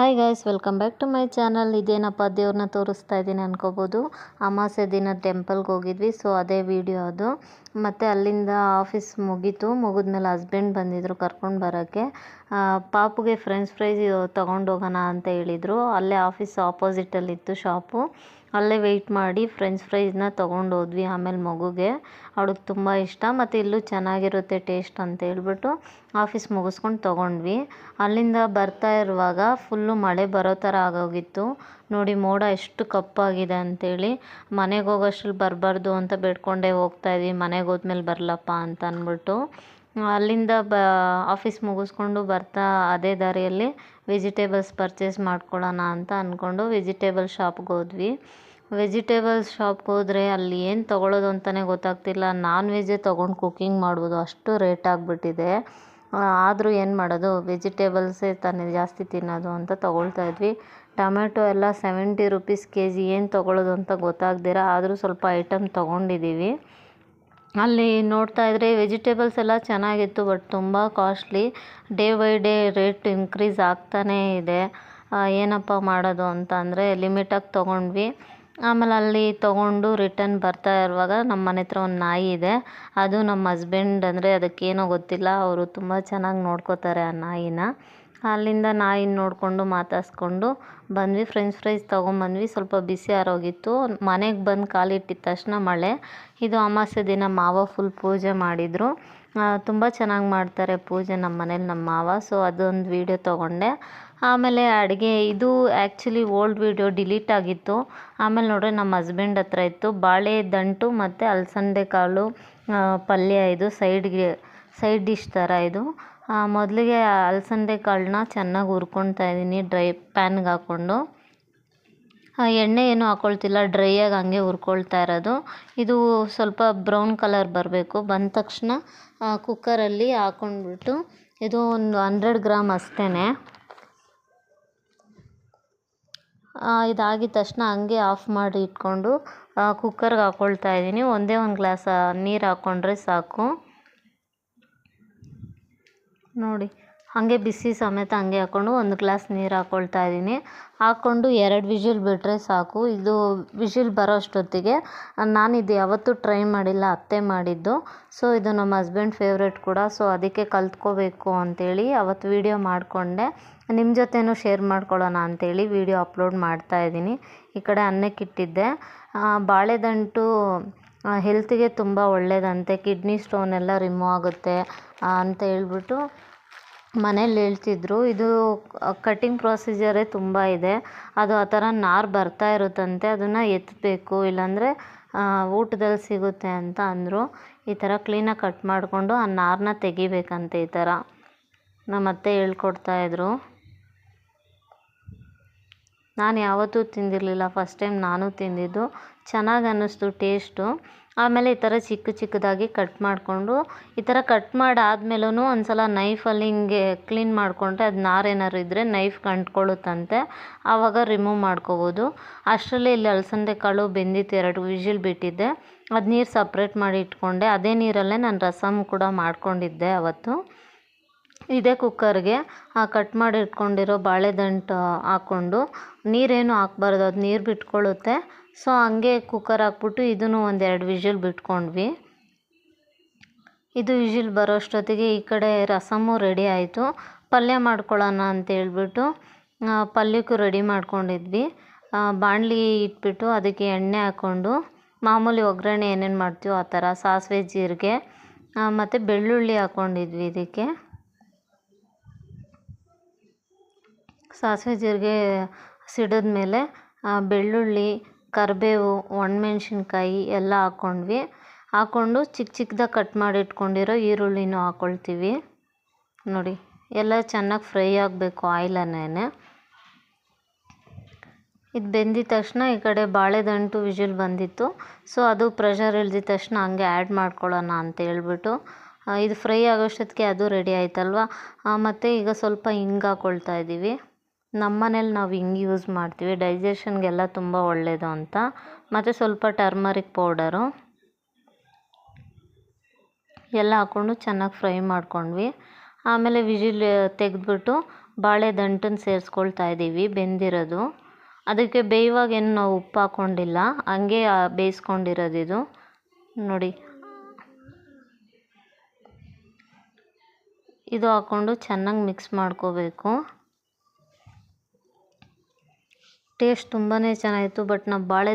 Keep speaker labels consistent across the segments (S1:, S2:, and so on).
S1: Hi guys welcome back to my channel ಇದೇನಪ್ಪ, ದೇವ್ರನ್ನ ತೋರಿಸ್ತಾ ಇದ್ದೀನಿ ಅನ್ಕೋಬೋದು. ಅಮಾಸೆ ದಿನ ಟೆಂಪಲ್ಗೆ ಹೋಗಿದ್ವಿ ಸೊ ಅದೇ ವಿಡಿಯೋ ಅದು. ಮತ್ತು ಅಲ್ಲಿಂದ ಆಫೀಸ್ ಮುಗೀತು. ಮುಗಿದ್ಮೇಲೆ ಹಸ್ಬೆಂಡ್ ಬಂದಿದ್ದರು ಕರ್ಕೊಂಡು ಬರೋಕ್ಕೆ ಪಾಪುಗೆ ಫ್ರೆಂಚ್ ಫ್ರೈಸ್ ತೊಗೊಂಡೋಗೋಣ ಅಂತ ಹೇಳಿದರು. ಅಲ್ಲೇ ಆಫೀಸ್ ಆಪೋಸಿಟಲ್ಲಿತ್ತು ಶಾಪು ಅಲ್ಲೇ ವೆಯ್ಟ್ ಮಾಡಿ ಫ್ರೆಂಚ್ ಫ್ರೈಸ್ನ ತೊಗೊಂಡು ಹೋದ್ವಿ ಆಮೇಲೆ ಮಗುಗೆ. ಅವಳಿಗೆ ತುಂಬ ಇಷ್ಟ ಮತ್ತು ಇಲ್ಲೂ ಚೆನ್ನಾಗಿರುತ್ತೆ ಟೇಸ್ಟ್ ಅಂತ ಹೇಳ್ಬಿಟ್ಟು ಆಫೀಸ್ ಮುಗಿಸ್ಕೊಂಡು ತೊಗೊಂಡ್ವಿ. ಅಲ್ಲಿಂದ ಬರ್ತಾ ಇರುವಾಗ ಫುಲ್ಲು ಮಳೆ ಬರೋ ಥರ ಆಗೋಗಿತ್ತು. ನೋಡಿ ಮೋಡ ಎಷ್ಟು ಕಪ್ಪಾಗಿದೆ ಅಂಥೇಳಿ ಮನೆಗೆ ಹೋಗೋಷ್ಟ್ರಲ್ಲಿ ಬರಬಾರ್ದು ಅಂತ ಬೇಡ್ಕೊಂಡೇ ಹೋಗ್ತಾ ಇದ್ವಿ. ಮನೆಗೆ ಹೋದ್ಮೇಲೆ ಬರಲಪ್ಪ ಅಂತ ಅಂದ್ಬಿಟ್ಟು ಅಲ್ಲಿಂದ ಬ ಆಫೀಸ್ ಮುಗಿಸ್ಕೊಂಡು ಬರ್ತಾ ಅದೇ ದಾರಿಯಲ್ಲಿ ವೆಜಿಟೇಬಲ್ಸ್ ಪರ್ಚೇಸ್ ಮಾಡ್ಕೊಳ್ಳೋಣ ಅಂತ ಅಂದ್ಕೊಂಡು ವೆಜಿಟೇಬಲ್ ಶಾಪ್ಗೆ ಹೋದ್ವಿ. ವೆಜಿಟೇಬಲ್ಸ್ ಶಾಪ್ಗೆ ಹೋದರೆ ಅಲ್ಲಿ ಏನು ತೊಗೊಳ್ಳೋದು ಅಂತಲೇ ಗೊತ್ತಾಗ್ತಿಲ್ಲ. ನಾನ್ ವೆಜ್ಜೇ ತೊಗೊಂಡು ಕುಕ್ಕಿಂಗ್ ಮಾಡ್ಬೋದು ಅಷ್ಟು ರೇಟ್ ಆಗಿಬಿಟ್ಟಿದೆ. ಆದರೂ ಏನು ಮಾಡೋದು? ವೆಜಿಟೇಬಲ್ಸೇ ತಾನೇ ಜಾಸ್ತಿ ತಿನ್ನೋದು ಅಂತ ತೊಗೊಳ್ತಾ ಇದ್ವಿ. ಟೊಮೆಟೊ ಎಲ್ಲ ಸೆವೆಂಟಿ ರುಪೀಸ್ ಕೆ ಜಿ ಏನು ತೊಗೊಳ್ಳೋದು ಅಂತ ಗೊತ್ತಾಗ್ದಿರ, ಆದರೂ ಸ್ವಲ್ಪ ಐಟಮ್ ತೊಗೊಂಡಿದ್ದೀವಿ. ಅಲ್ಲಿ ನೋಡ್ತಾ ಇದ್ದರೆ ವೆಜಿಟೇಬಲ್ಸ್ ಎಲ್ಲ ಚೆನ್ನಾಗಿತ್ತು, ಬಟ್ ತುಂಬ costly. Day by day rate increase ಆಗ್ತಾನೇ ಇದೆ. ಏನಪ್ಪ ಮಾಡೋದು ಅಂತ ಅಂದರೆ ಲಿಮಿಟಾಗಿ ತೊಗೊಂಡ್ವಿ. ಆಮೇಲೆ ಅಲ್ಲಿ ತೊಗೊಂಡು ರಿಟರ್ನ್ ಬರ್ತಾ ಇರುವಾಗ ನಮ್ಮ ಮನೆ ಹತ್ರ ಒಂದು ನಾಯಿ ಇದೆ. ಅದು ನಮ್ಮ ಹಸ್ಬೆಂಡ್ ಅಂದರೆ ಅದಕ್ಕೇನೋ ಗೊತ್ತಿಲ್ಲ. ಅವರು ತುಂಬ ಚೆನ್ನಾಗಿ ನೋಡ್ಕೋತಾರೆ ಆ ನಾಯಿನ. ಅಲ್ಲಿಂದ ನಾಯಿನ ನೋಡಿಕೊಂಡು ಮಾತಾಡಿಸ್ಕೊಂಡು ಬಂದ್ವಿ. ಫ್ರೆಂಚ್ ಫ್ರೈಸ್ ತೊಗೊಂಬಂದ್ವಿ. ಸ್ವಲ್ಪ ಬಿಸಿ ಆರೋಗಿತ್ತು. ಮನೆಗೆ ಬಂದು ಕಾಲಿಟ್ಟಿದ ತಕ್ಷಣ ಮಳೆ. ಇದು ಅಮಾವಾಸ್ಯೆ ದಿನ ಮಾವ ಫುಲ್ ಪೂಜೆ ಮಾಡಿದರು. ತುಂಬ ಚೆನ್ನಾಗಿ ಮಾಡ್ತಾರೆ ಪೂಜೆ ನಮ್ಮ ಮನೇಲಿ ನಮ್ಮ ಮಾವ. ಸೊ ಅದೊಂದು ವೀಡಿಯೋ ತೊಗೊಂಡೆ. ಆಮೇಲೆ ಅಡುಗೆ, ಇದು ಆ್ಯಕ್ಚುಲಿ ಓಲ್ಡ್ ವೀಡಿಯೋ ಡಿಲೀಟ್ ಆಗಿತ್ತು. ಆಮೇಲೆ ನೋಡ್ರಿ ನಮ್ಮ ಹಸ್ಬೆಂಡ್ ಹತ್ರ ಇತ್ತು. ಬಾಳೆ ದಂಟು ಮತ್ತು ಅಲಸಂದೆ ಕಾಳು ಪಲ್ಯ ಇದು ಸೈಡ್ಗೆ ಸೈಡ್ ಡಿಶ್ ಥರ ಇದು. ಮೊದಲಿಗೆ ಅಲಸಂದೆ ಕಾಳನ್ನ ಚೆನ್ನಾಗಿ ಹುರ್ಕೊಳ್ತಾ ಇದ್ದೀನಿ, ಡ್ರೈ ಪ್ಯಾನ್ಗೆ ಹಾಕ್ಕೊಂಡು. ಎಣ್ಣೆ ಏನೂ ಹಾಕ್ಕೊಳ್ತಿಲ್ಲ ಡ್ರೈಯಾಗಿ ಹಂಗೆ ಹುರ್ಕೊಳ್ತಾ ಇರೋದು. ಇದು ಸ್ವಲ್ಪ ಬ್ರೌನ್ ಕಲರ್ ಬರಬೇಕು. ಬಂದ ತಕ್ಷಣ ಕುಕ್ಕರಲ್ಲಿ ಹಾಕ್ಕೊಂಡ್ಬಿಟ್ಟು ಇದು ಒಂದು ಹಂಡ್ರೆಡ್ ಗ್ರಾಮ್ ಅಷ್ಟೇ ಇದಾಗಿದ ತಕ್ಷಣ ಹಂಗೆ ಆಫ್ ಮಾಡಿ ಇಟ್ಕೊಂಡು ಕುಕ್ಕರ್ಗೆ ಹಾಕ್ಕೊಳ್ತಾ ಇದ್ದೀನಿ. ಒಂದೇ ಒಂದು ಗ್ಲಾಸ್ ನೀರು ಹಾಕ್ಕೊಂಡ್ರೆ ಸಾಕು. ನೋಡಿ, ಹಾಗೆ ಬಿಸಿ ಸಮೇತ ಹಂಗೆ ಹಾಕ್ಕೊಂಡು ಒಂದು ಗ್ಲಾಸ್ ನೀರು ಹಾಕ್ಕೊಳ್ತಾ ಇದ್ದೀನಿ. ಹಾಕ್ಕೊಂಡು ಎರಡು ವಿಷಿಲ್ ಬಿಟ್ಟರೆ ಸಾಕು. ಇದು ವಿಷಿಲ್ ಬರೋ ಅಷ್ಟೊತ್ತಿಗೆ ನಾನು ಇದು ಯಾವತ್ತೂ ಟ್ರೈ ಮಾಡಿಲ್ಲ, ಅತ್ತೆ ಮಾಡಿದ್ದು. ಸೊ, ಇದು ನಮ್ಮ ಹಸ್ಬೆಂಡ್ ಫೇವ್ರೇಟ್ ಕೂಡ. ಸೊ, ಅದಕ್ಕೆ ಕಲ್ತ್ಕೋಬೇಕು ಅಂಥೇಳಿ ಅವತ್ತು ವೀಡಿಯೋ ಮಾಡಿಕೊಂಡೆ. ನಿಮ್ಮ ಜೊತೆನೂ ಶೇರ್ ಮಾಡ್ಕೊಳ್ಳೋಣ ಅಂಥೇಳಿ ವೀಡಿಯೋ ಅಪ್ಲೋಡ್ ಮಾಡ್ತಾ ಇದ್ದೀನಿ. ಈ ಕಡೆ ಅನ್ನಕ್ಕಿಟ್ಟಿದ್ದೆ ಬಾಳೆದಂಟು ಹೆಲ್ತಿಗೆ ತುಂಬ ಒಳ್ಳೆಯದಂತೆ ಕಿಡ್ನಿ ಸ್ಟೋನ್ ಎಲ್ಲ ರಿಮೂವ್ ಆಗುತ್ತೆ. ಅಂತ ಹೇಳ್ಬಿಟ್ಟು ಮನೇಲಿ ಹೇಳ್ತಿದ್ರು. ಇದು ಕಟ್ಟಿಂಗ್ ಪ್ರೊಸೀಜರೇ ತುಂಬ ಇದೆ. ಅದು ಆ ಥರ ನಾರು ಬರ್ತಾ ಇರುತ್ತಂತೆ, ಅದನ್ನು ಎತ್ತಬೇಕು ಇಲ್ಲಾಂದರೆ ಊಟದಲ್ಲಿ ಸಿಗುತ್ತೆ ಅಂತ ಅಂದರು. ಈ ಥರ ಕ್ಲೀನಾಗಿ ಕಟ್ ಮಾಡಿಕೊಂಡು ಆ ನಾರನ್ನ ತೆಗಿಬೇಕಂತೆ ಈ ಥರ. ನಮ್ಮ ಅತ್ತೆ ಹೇಳ್ಕೊಡ್ತಾಯಿದ್ರು ನಾನು ಯಾವತ್ತೂ ತಿಂದಿರಲಿಲ್ಲ. ಫಸ್ಟ್ ಟೈಮ್ ನಾನು ತಿಂದಿದ್ದು. ಚೆನ್ನಾಗಿ ಅನ್ನಿಸ್ತು ಟೇಸ್ಟು ಆಮೇಲೆ ಈ ಥರ ಚಿಕ್ಕ ಚಿಕ್ಕದಾಗಿ ಕಟ್ ಮಾಡಿಕೊಂಡು, ಈ ಥರ ಕಟ್ ಮಾಡಾದ್ಮೇಲೂ ಒಂದು ಸಲ ನೈಫಲ್ಲಿ ಹಿಂಗೆ ಕ್ಲೀನ್ ಮಾಡಿಕೊಂಡ್ರೆ ಅದು ನಾರೇನಾದ್ರು ಇದ್ದರೆ ನೈಫ್ ಅಂಟ್ಕೊಳ್ಳುತ್ತಂತೆ ಆವಾಗ ರಿಮೂವ್ ಮಾಡ್ಕೋಬೋದು. ಅಷ್ಟರಲ್ಲಿ ಇಲ್ಲಿ ಅಲಸಂದೆ ಕಾಳು ಬೆಂದಿತ್ತು, ಎರಡು ವಿಷಿಲ್ ಬಿಟ್ಟಿದ್ದೆ. ಅದು ನೀರು ಸಪ್ರೇಟ್ ಮಾಡಿ ಇಟ್ಕೊಂಡೆ. ಅದೇ ನೀರಲ್ಲೇ ನಾನು ರಸಮ್ ಕೂಡ ಮಾಡ್ಕೊಂಡಿದ್ದೆ ಅವತ್ತು. ಇದೇ ಕುಕ್ಕರ್ಗೆ ಕಟ್ ಮಾಡಿ ಇಟ್ಕೊಂಡಿರೋ ಬಾಳೆದಂಟು ಹಾಕ್ಕೊಂಡು, ನೀರೇನು ಹಾಕ್ಬಾರ್ದು, ಅದು ನೀರು ಬಿಟ್ಕೊಳ್ಳುತ್ತೆ. ಸೊ, ಹಂಗೆ ಕುಕ್ಕರ್ ಹಾಕ್ಬಿಟ್ಟು ಇದನ್ನು ಒಂದೆರಡು ವಿಷಿಲ್ ಬಿಟ್ಕೊಂಡ್ವಿ. ಇದು ವಿಷಿಲ್ ಬರೋ ಅಷ್ಟೊತ್ತಿಗೆ ಈ ಕಡೆ ರಸಮು ರೆಡಿ ಆಯಿತು. ಪಲ್ಯ ಮಾಡ್ಕೊಳ್ಳೋಣ ಅಂತೇಳ್ಬಿಟ್ಟು ಪಲ್ಯಕ್ಕೂ ರೆಡಿ ಮಾಡ್ಕೊಂಡಿದ್ವಿ. ಬಾಣಲಿ ಇಟ್ಬಿಟ್ಟು ಅದಕ್ಕೆ ಎಣ್ಣೆ ಹಾಕ್ಕೊಂಡು, ಮಾಮೂಲಿ ಒಗ್ಗರಣೆ ಏನೇನು ಮಾಡ್ತೀವೋ ಆ ಥರ ಸಾಸಿವೆ ಜೀರಿಗೆ ಮತ್ತು ಬೆಳ್ಳುಳ್ಳಿ ಹಾಕ್ಕೊಂಡಿದ್ವಿ ಇದಕ್ಕೆ. ಸಾಸಿವೆ ಜೀರಿಗೆ ಸಿಡಿದ್ಮೇಲೆ ಬೆಳ್ಳುಳ್ಳಿ, ಕರಿಬೇವು, ಒಣಮೆಣ್ಸಿನ್ಕಾಯಿ ಎಲ್ಲ ಹಾಕ್ಕೊಂಡ್ವಿ ಹಾಕ್ಕೊಂಡು ಚಿಕ್ಕ ಚಿಕ್ಕದಾಗಿ ಕಟ್ ಮಾಡಿ ಇಟ್ಕೊಂಡಿರೋ ಈರುಳ್ಳಿನೂ ಹಾಕ್ಕೊಳ್ತೀವಿ ನೋಡಿ, ಎಲ್ಲ ಚೆನ್ನಾಗಿ ಫ್ರೈ ಆಗಬೇಕು ಆಯಿಲನ್ನೇ ಇದು ಬೆಂದಿದ ತಕ್ಷಣ ಈ ಕಡೆ ಬಾಳೆದಂಟು ವಿಜಿಲ್ ಬಂದಿತ್ತು. ಸೊ, ಅದು ಪ್ರೆಷರ್ ಇಳ್ದಿದ ತಕ್ಷಣ ಹಂಗೆ ಆ್ಯಡ್ ಮಾಡ್ಕೊಳ್ಳೋಣ ಅಂತ ಹೇಳ್ಬಿಟ್ಟು ಇದು ಫ್ರೈ ಆಗೋಷ್ಟೊತ್ತಿಗೆ ಅದು ರೆಡಿ ಆಯ್ತಲ್ವ? ಮತ್ತು ಈಗ ಸ್ವಲ್ಪ ಹಿಂಗೆ ಹಾಕ್ಕೊಳ್ತಾ ಇದ್ದೀವಿ ನಮ್ಮ ಮನೇಲಿ ನಾವು ಹಿಂಗೆ ಯೂಸ್ ಮಾಡ್ತೀವಿ. ಡೈಜೆಷನ್ಗೆಲ್ಲ ತುಂಬ ಒಳ್ಳೆಯದು ಅಂತ. ಮತ್ತು ಸ್ವಲ್ಪ ಟರ್ಮರಿಕ್ ಪೌಡರು ಎಲ್ಲ ಹಾಕ್ಕೊಂಡು ಚೆನ್ನಾಗಿ ಫ್ರೈ ಮಾಡ್ಕೊಂಡ್ವಿ. ಆಮೇಲೆ ವಿಜಿಲ್ ತೆಗೆದ್ಬಿಟ್ಟು ಬಾಳೆ ದಂಟನ್ನು ಸೇರಿಸ್ಕೊಳ್ತಾ ಇದ್ದೀವಿ ಬೆಂದಿರೋದು. ಅದಕ್ಕೆ ಬೇಯುವಾಗ ಏನು ನಾವು ಉಪ್ಪು ಹಾಕ್ಕೊಂಡಿಲ್ಲ ಹಂಗೆ ಬೇಯಿಸ್ಕೊಂಡಿರೋದು ಇದು. ನೋಡಿ. ಇದು ಹಾಕ್ಕೊಂಡು ಚೆನ್ನಾಗಿ ಮಿಕ್ಸ್ ಮಾಡ್ಕೋಬೇಕು. ಟೇಸ್ಟ್ ತುಂಬಾ ಚೆನ್ನಾಗಿತ್ತು, ಬಟ್ ನಾವು ಬಾಳೆ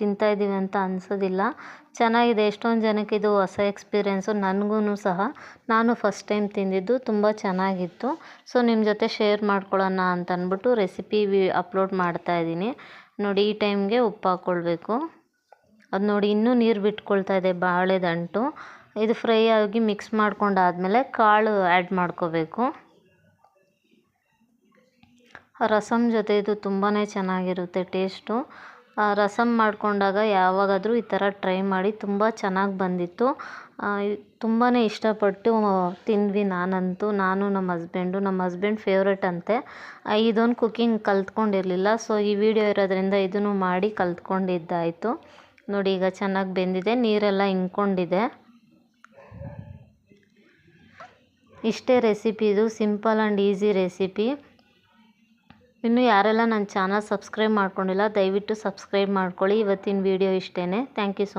S1: ತಿಂತಾ ಇದ್ದೀವಿ ಅಂತ ಅನಿಸೋದಿಲ್ಲ. ಚೆನ್ನಾಗಿದೆ, ಎಷ್ಟೊಂದು ಜನಕ್ಕೆ ಇದು ಹೊಸ ಎಕ್ಸ್ಪೀರಿಯೆನ್ಸು ನನಗೂ ಸಹ. ನಾನು ಫಸ್ಟ್ ಟೈಮ್ ತಿಂದಿದ್ದು, ತುಂಬ ಚೆನ್ನಾಗಿತ್ತು. ಸೊ ನಿಮ್ಮ ಜೊತೆ ಶೇರ್ ಮಾಡ್ಕೊಳ್ಳೋಣ ಅಂತ ಅಂದ್ಬಿಟ್ಟು ರೆಸಿಪಿ ವಿ ಅಪ್ಲೋಡ್ ಮಾಡ್ತಾಯಿದ್ದೀನಿ ನೋಡಿ, ಈ ಟೈಮ್ಗೆ ಉಪ್ಪು ಹಾಕ್ಕೊಳ್ಬೇಕು ಅದು ನೋಡಿ, ಇನ್ನೂ ನೀರು ಬಿಟ್ಕೊಳ್ತಾ ಇದೆ ಬಾಳೆದಂಟು ಇದು ಫ್ರೈ ಆಗಿ ಮಿಕ್ಸ್ ಮಾಡ್ಕೊಂಡಾದಮೇಲೆ ಕಾಳು ಆ್ಯಡ್ ಮಾಡ್ಕೋಬೇಕು. ರಸಮ್ ಜೊತೆ ಇದು ತುಂಬಾ ಚೆನ್ನಾಗಿರುತ್ತೆ ಟೇಸ್ಟು. ರಸಮ್ ಮಾಡಿಕೊಂಡಾಗ ಯಾವಾಗಾದರೂ ಈ ಥರ ಟ್ರೈ ಮಾಡಿ ತುಂಬ ಚೆನ್ನಾಗಿ ಬಂದಿತ್ತು. ತುಂಬಾ ಇಷ್ಟಪಟ್ಟು ತಿಂದ್ವಿ ನಾನಂತೂ. ನಾನು ನಮ್ಮ ಹಸ್ಬೆಂಡು, ನಮ್ಮ ಹಸ್ಬೆಂಡ್ ಫೇವ್ರೇಟ್ ಅಂತೆ. ಇದೊಂದು ಕುಕ್ಕಿಂಗ್ ಕಲ್ತ್ಕೊಂಡಿರಲಿಲ್ಲ. ಸೊ ಈ ವಿಡಿಯೋ ಇರೋದ್ರಿಂದ ಇದನ್ನು ಮಾಡಿ ಕಲ್ತ್ಕೊಂಡಿದ್ದಾಯಿತು. ನೋಡಿ, ಈಗ ಚೆನ್ನಾಗಿ ಬೆಂದಿದೆ. ನೀರೆಲ್ಲ ಇಂಕೊಂಡಿದೆ. ಇಷ್ಟೇ ರೆಸಿಪಿ ಇದು. ಸಿಂಪಲ್ ಆ್ಯಂಡ್ ಈಸಿ ರೆಸಿಪಿ ಇನ್ನು ಯಾರೆಲ್ಲ ನನ್ನ ಚಾನಲ್ ಸಬ್ಸ್ಕ್ರೈಬ್ ಮಾಡ್ಕೊಂಡಿಲ್ಲ, ದಯವಿಟ್ಟು ಸಬ್ಸ್ಕ್ರೈಬ್ ಮಾಡ್ಕೊಳ್ಳಿ. ಇವತ್ತಿನ ವಿಡಿಯೋ ಇಷ್ಟೇ ಥ್ಯಾಂಕ್ ಯು ಸೊ